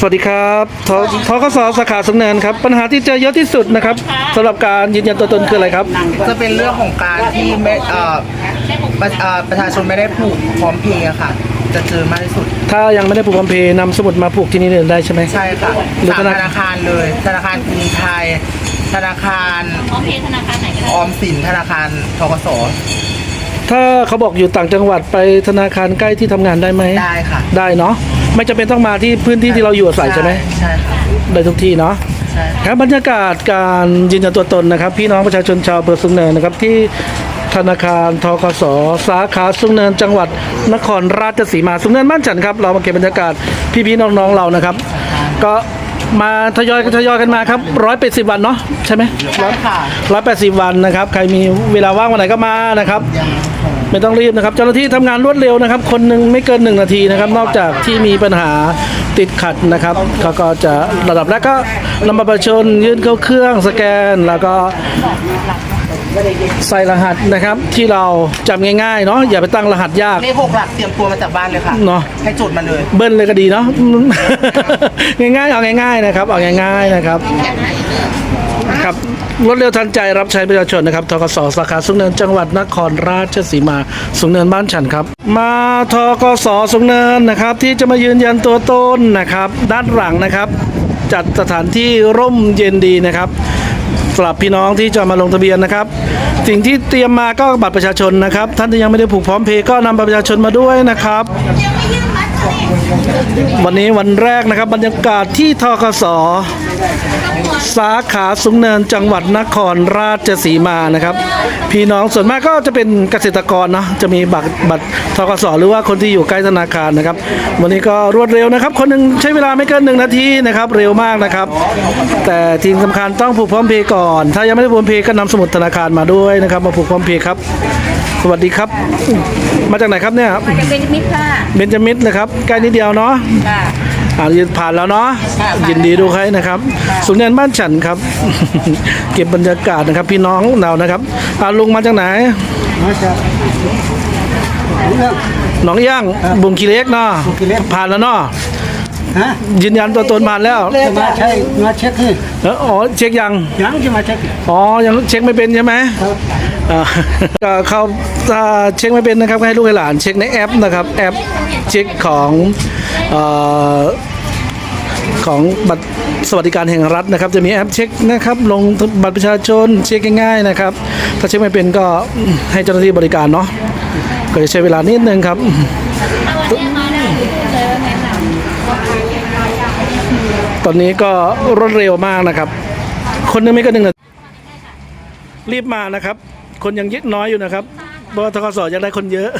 สวัสดีครับททกสสาขาสุงเนินครับ ปัญหาที่เจอเยอะที่สุดนะครับสำหรับการยืนยันตัวตนคืออะไรครับ จะเป็นเรื่องของการที่ไม่เอ่อประเอ่อประชาชนไม่ได้ผูกพร้อมเพรียงค่ะ จะเจอมากที่สุดถ้ายังไม่ได้ผูกพัมเพย์นำสมุดมาผูกที่นี่เลยได้ใช่ไหม ใช่ค่ะหรือสามธนา ธนาคารเลย ธนาคารกรุงไทย ธนาคารพร้อมเพย์ธนาคารไหนก็ได้ออมสินธนาคารทกส ถ้าเขาบอกอยู่ต่างจังหวัดไปธนาคารใกล้ที่ทำงานได้ไหมได้ค่ะ ได้เนาะไม่จำเป็นต้องมาที่พื้นที่ที่เราอยู่อาศัยใช่ไหมใช่ค่ะได้ทุกที่เนาะ ใช่ครับบรรยากาศการยืนยันตัวตนนะครับ พี่น้องประชาชนชาวอำเภอสุงเนินนะครับที่ธนาคารทกสสาขาสุงเนินจังหวัดนครราชสีมาสุงเนินบ้านฉันครับเรามาเก็บบรรยากาศพี่ๆน้องๆเรานะครับ ก็ มาทยอยทยอยกันมาครับร้อยแปดสิบวันเนาะใช่ไหมใช่ค่ะร้อยแปดสิบวันนะครับ ใครมีเวลาว่างวันไหนก็มานะครับ ไม่ต้องรีบนะครับ เจ้าหน้าที่ทำงานรวดเร็วนะครับ คนหนึ่งไม่เกินหนึ่งนาทีนะครับ นอกจากที่มีปัญหาติดขัดนะครับเขาก็จะระดับแรกก็นำบัตรประชาชนยื่นเข้าเครื่องสแกน แล้วก็ ใส่รหัสนะครับที่เราจำง่ายๆเนาะอย่าไปตั้งรหัสยากเลขหกหลักเตรียมตัวมาจากบ้านเลยค่ะเนาะให้จดมาเลยเบิ้ลเลยก็ดีเนาะ ง่ายๆเอาง่ายๆนะครับ เอาง่ายๆนะครับครับรวดเร็วทันใจรับใช้ประชาชนนะครับทกสสาขาสุงเนินจังหวัดนครราชสีมาสุงเนินบ้านฉันครับ มาทกสสุงเนินนะครับ ที่จะมายืนยันตัวตนนะครับ ด้านหลังนะครับ จัดสถานที่ร่มเย็นดีนะครับสำหรับพี่น้องที่จะมาลงทะเบียนนะครับ สิ่งที่เตรียมมาก็บัตรประชาชนนะครับ ท่านที่ยังไม่ได้ผูกพร้อมเพย์ก็นำบัตรประชาชนมาด้วยนะครับ วันนี้วันแรกนะครับบรรยากาศที่ทกศ สาขาสุงเนินจังหวัดนครราชสีมานะครับ พี่น้องส่วนมากก็จะเป็นเกษตรกรเนาะจะมีบัตรบัตรทกสหรือว่าคนที่อยู่ใกล้ธนาคารนะครับ วันนี้ก็รวดเร็วนะครับ คนหนึ่งใช้เวลาไม่เกินหนึ่งนาทีนะครับ เร็วมากนะครับ แต่ทีมสำคัญต้องผูกพร้อมเพย์ก่อน ถ้ายังไม่ได้ผูกพร้อมเพย์ก็นำสมุดธนาคารมาด้วยนะครับ มาผูกพร้อมเพย์ครับ สวัสดีครับ มาจากไหนครับเนี่ยมาจากเป็นมิตรค่ะเบนจามิดนะครับใกล้นิดเดียวเนาะค่ะ อ่ายืนผ่านแล้วเนาะค่ะผ่านยินดีดูใครนะครับสุนเนินบ้านฉันครับ เก็บบรรยากาศนะครับ พี่น้องเรานะครับอ่าลุงมาจากไหนมาจากเรื่องหนองย่างบุงคีเล็กเนาะบุงขี้เหล็กผ่านแล้วเนาะฮะยืนยันตัวตนผ่านแล้วจะมาใช้มาเช็คให้แล้วอ๋อเช็คยังยังจะมาเช็คอ๋อยังเช็คไม่เป็นใช่ไหมครับอ่าก็เข้าถ้าเช็คไม่เป็นนะครับก็ให้ลูกให้หลานเช็คในแอปนะครับแอปเช็คของเอ่อ ของบัตรสวัสดิการแห่งรัฐนะครับ จะมีแอปเช็คนะครับ ลงบัตรประชาชนเช็คง่ายๆนะครับ ถ้าเช็คไม่เป็นก็ให้เจ้าหน้าที่บริการเนาะก็จะใช้เวลานิดนึงครับตอนนี้ก็รวดเร็วมากนะครับ คนนึงไม่ก็หนึ่งนาทีรีบมานะครับ คนยังยึดน้อยอยู่นะครับเพราะว่าทกสยังได้คนเยอะ